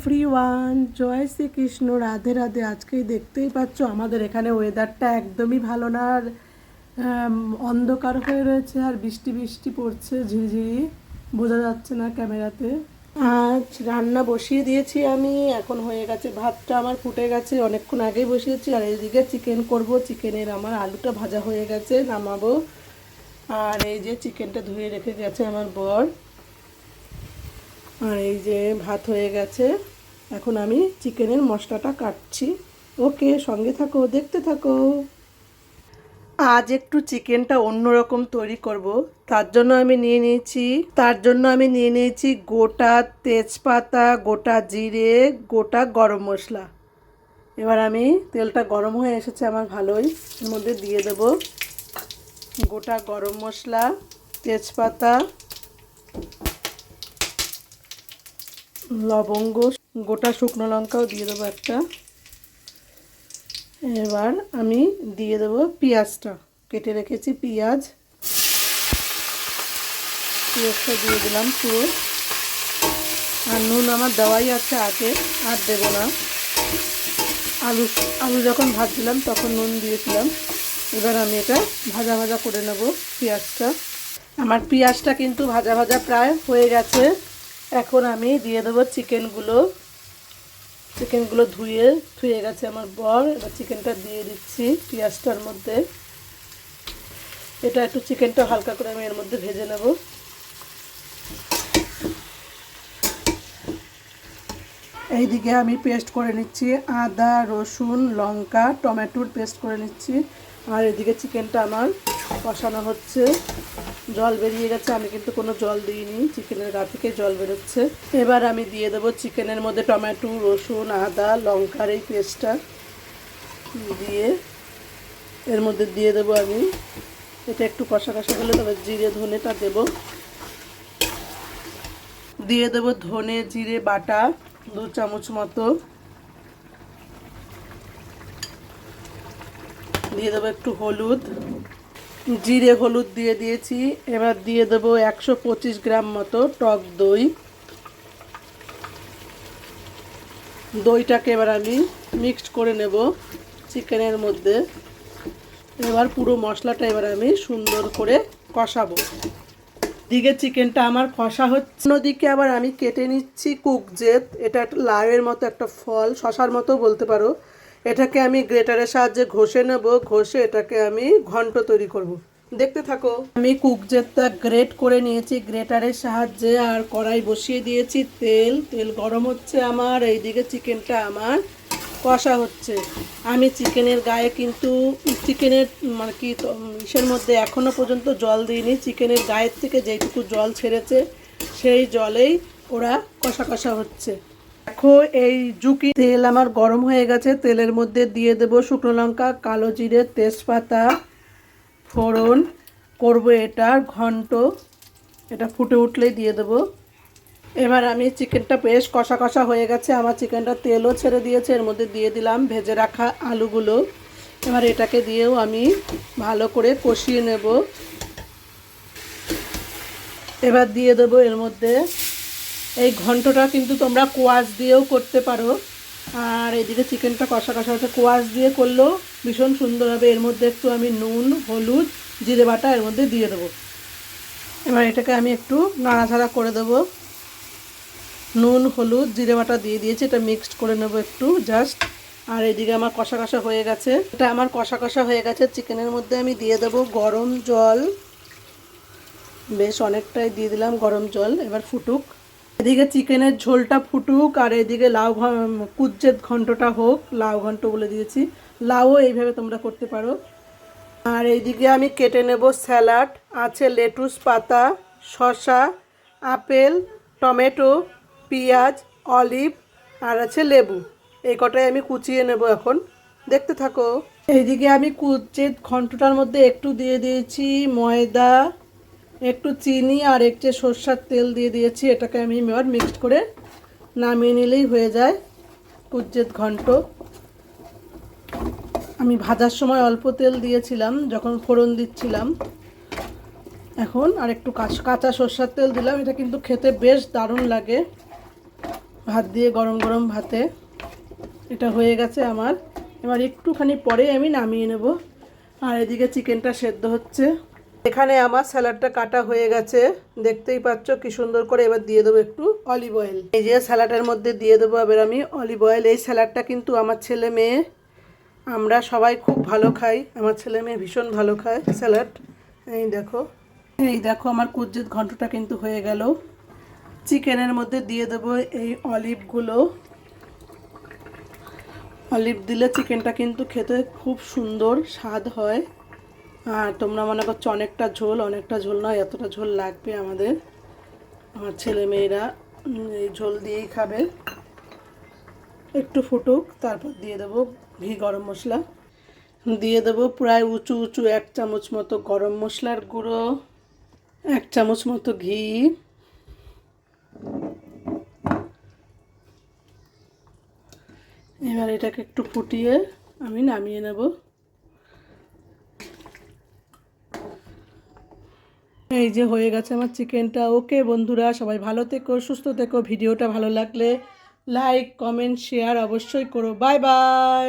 Everyone জয় শ্রীকৃষ্ণ, রাধে রাধে। আজকেই দেখতেই পাচ্ছ, আমাদের এখানে ওয়েদারটা একদমই ভালো না, আর অন্ধকার হয়ে রয়েছে, আর বৃষ্টি বৃষ্টি পড়ছে, ঝিরিঝিরি। বোঝা যাচ্ছে না ক্যামেরাতে। আজ রান্না বসিয়ে দিয়েছি আমি, এখন হয়ে গেছে ভাতটা আমার ফুটে গেছে, অনেকক্ষণ আগেই বসিয়েছি, আর এইদিকে চিকেন করব চিকেনের আমার আলুটা ভাজা হয়ে গেছে, নামাবো। আর এই যে চিকেনটা ধুয়ে রেখে গেছে আমার বর। আর এই যে ভাত হয়ে গেছে, এখন আমি চিকেনের মশলাটা কাটছি। ওকে, সঙ্গে থাকো, দেখতে থাকো। আজ একটু চিকেনটা অন্যরকম তৈরি করব। তার জন্য আমি নিয়ে নিয়েছি, তার জন্য আমি নিয়ে নিয়েছি গোটা তেজপাতা, গোটা জিরে, গোটা গরম মশলা। এবার আমি তেলটা গরম হয়ে এসেছে আমার ভালোই। এর মধ্যে দিয়ে দেব গোটা গরম মশলা, তেজপাতা লবঙ্গ, গোটা শুকনো লঙ্কাও দিয়ে দেবো একটা। এবার আমি দিয়ে দেবো পেঁয়াজটা। কেটে রেখেছি পেঁয়াজ। পেঁয়াজটা দিয়ে দিলাম পুরো। আর নুন আমার দেওয়াই আছে আগে, আর দেবো না। আলু আলু যখন ভাজছিলাম তখন নুন দিয়েছিলাম। এবার আমি এটা ভাজা ভাজা করে নেব পেঁয়াজটা। আমার পেঁয়াজটা কিন্তু ভাজা ভাজা প্রায় হয়ে গেছে। এখন আমি দিয়ে দেবো চিকেনগুলো। চিকেনগুলো ধুয়ে ধুয়ে গেছে আমার বর। এবার চিকেনটা দিয়ে দিচ্ছি পেঁয়াজটার মধ্যে। এটা একটু চিকেনটা হালকা করে আমি এর মধ্যে ভেজে নেব। এইদিকে আমি পেস্ট করে নিচ্ছি আদা, রসুন, লঙ্কা, টমেটোর পেস্ট করে নিচ্ছি। আর এদিকে চিকেনটা আমার কষানো হচ্ছে। জল বেরিয়ে গেছে, আমি কিন্তু কোনো জল দিইনি, চিকেনের গা থেকে জল বেরোচ্ছে। এবার আমি দিয়ে দেবো চিকেনের মধ্যে টমেটো, রসুন, আদা, লঙ্কার এই পেস্টটা। দিয়ে এর মধ্যে দিয়ে দেবো আমি, এটা একটু কষা কষা হলে তবে জিরে ধনেটা দেব। দিয়ে দেবো ধনে জিরে বাটা, দু চামচ মতো। দিয়ে দেবো একটু হলুদ। জিরে, হলুদ দিয়ে দিয়েছি। এবার দিয়ে দেবো একশো পঁচিশ গ্রাম মতো টক দই। দইটাকে এবার আমি মিক্সড করে নেব চিকেনের মধ্যে। এবার পুরো মশলাটা এবার আমি সুন্দর করে কষাবো। দিকে চিকেনটা আমার কষা হচ্ছে। অন্যদিকে আবার আমি কেটে নিচ্ছি কুকজেত এটা একটা লাউয়ের মতো একটা ফল, শশার মতো বলতে পারো। এটাকে আমি গ্রেটারের সাহায্যে ঘষে নেব, ঘষে এটাকে আমি ঘন্ট তৈরি করব। দেখতে থাকো। আমি কুকজেতটা গ্রেট করে নিয়েছি, গ্রেটারের সাহায্যে আর কড়াই বসিয়ে দিয়েছি, তেল তেল গরম হচ্ছে আমার, এইদিকে চিকেনটা আমার কষা হচ্ছে। আমি চিকেনের গায়ে কিন্তু, চিকেনের মানে কি ইসের মধ্যে এখনও পর্যন্ত জল দিইনি, চিকেনের গায়ের থেকে যেটুকু জল ছেড়েছে, সেই জলেই ওরা কষা কষা হচ্ছে। দেখো, এই জুকি তেল আমার গরম হয়ে গেছে। তেলের মধ্যে দিয়ে দেবো শুকনো লঙ্কা, কালো জিরে, তেজপাতা, ফোড়ন। করব এটা, ঘন্ট। এটা ফুটে উঠলেই দিয়ে দেবো। এবার আমি চিকেনটা বেশ কষা কষা হয়ে গেছে। আমার চিকেনটা তেলও ছেড়ে দিয়েছে। এর মধ্যে দিয়ে দিলাম ভেজে রাখা আলুগুলো। এবার এটাকে দিয়েও আমি ভালো করে কষিয়ে নেব। এবার দিয়ে দেবো এর মধ্যে এই ঘন্টটা কিন্তু তোমরা কোয়াশ দিয়েও করতে পারো। আর এদিকে চিকেনটা কষা কষা হচ্ছে কোয়াশ দিয়ে করলেও ভীষণ সুন্দর হবে। এর মধ্যে একটু আমি নুন, হলুদ, জিরে বাটা এর মধ্যে দিয়ে দেবো। এবার এটাকে আমি একটু নাড়াচাড়া করে দেবো। নুন, হলুদ, জিরে বাটা দিয়ে দিয়েছি। এটা মিক্সড করে নেব একটু জাস্ট। আর এদিকে আমার কষা কষা হয়ে গেছে। এটা আমার কষা কষা হয়ে গেছে। চিকেনের মধ্যে আমি দিয়ে দেবো গরম জল। বেশ অনেকটাই দিয়ে দিলাম গরম জল। এবার ফুটুক। এদিকে চিকেনের ঝোলটা ফুটুক আর এদিকে লাউ কুজ্জের ঘন্টটা হোক, লাউ ঘন্ট বলে দিয়েছি। লাউও এইভাবে তোমরা করতে পারো। আর এইদিকে আমি কেটে নেব স্যালাড। আছে লেটুস পাতা, শসা, আপেল, টমেটো, পেঁয়াজ, অলিভ, আর আছে লেবু। এই কটাই আমি কুচিয়ে নেব এখন। দেখতে থাকো। এইদিকে আমি কুচের ঘন্টটার মধ্যে একটু দিয়ে দিয়েছি ময়দা একটু চিনি আর একটু সর্ষার তেল দিয়ে দিয়েছি, এটাকে আমি এবার মিক্সড করে নামিয়ে নিলেই হয়ে যায় কুজ্জের ঘন্ট। আমি ভাজার সময় অল্প তেল দিয়েছিলাম, যখন ফোড়ন দিচ্ছিলাম। এখন আর একটু কাঁচ- কাঁচা সর্ষার তেল দিলাম, এটা কিন্তু খেতে বেশ দারুণ লাগে। ভাত দিয়ে গরম গরম ভাতে। এটা হয়ে গেছে আমার। এবার একটুখানি পরে আমি নামিয়ে নেব। আর এদিকে চিকেনটা সেদ্ধ হচ্ছে। এখানে আমার স্যালাডটা কাটা হয়ে গেছে। দেখতেই পাচ্ছ কি সুন্দর করে এবার দিয়ে দেবো একটু অলিভ অয়েল। এই যে স্যালাডের মধ্যে দিয়ে দেবো এবার আমি অলিভ অয়েল। এই স্যালাডটা কিন্তু আমার ছেলে মেয়ে, আমরা সবাই খুব ভালো খাই। আমার ছেলে মেয়ে ভীষণ ভালো খায় স্যালাড। এই দেখো এই দেখো আমার কুজ্জিত ঘন্টটা কিন্তু হয়ে গেল। চিকেনের মধ্যে দিয়ে দেবো এই অলিভগুলো। অলিভ দিলে চিকেনটা কিন্তু খেতে খুব সুন্দর, স্বাদ হয়। আর তোমরা মনে করছ অনেকটা ঝোল অনেকটা ঝোল নয়, এতটা ঝোল লাগবে আমাদের। আমার ছেলে মেয়েরা এই ঝোল দিয়েই খাবে। একটু ফুটুক, তারপর দিয়ে দেবো ঘি গরম মশলা। দিয়ে দেবো প্রায় উঁচু উঁচু এক চামচ মতো গরম মশলার গুঁড়ো, এক চামচ মতো ঘি। এবার এটাকে একটু ফুটিয়ে আমি নামিয়ে নেব। এই যে হয়ে গেছে আমার চিকেনটা। ওকে বন্ধুরা, সবাই ভালো থেকো, সুস্থ থেকো। ভিডিওটা ভালো লাগলে লাইক কমেন্ট শেয়ার অবশ্যই করো। Bye bye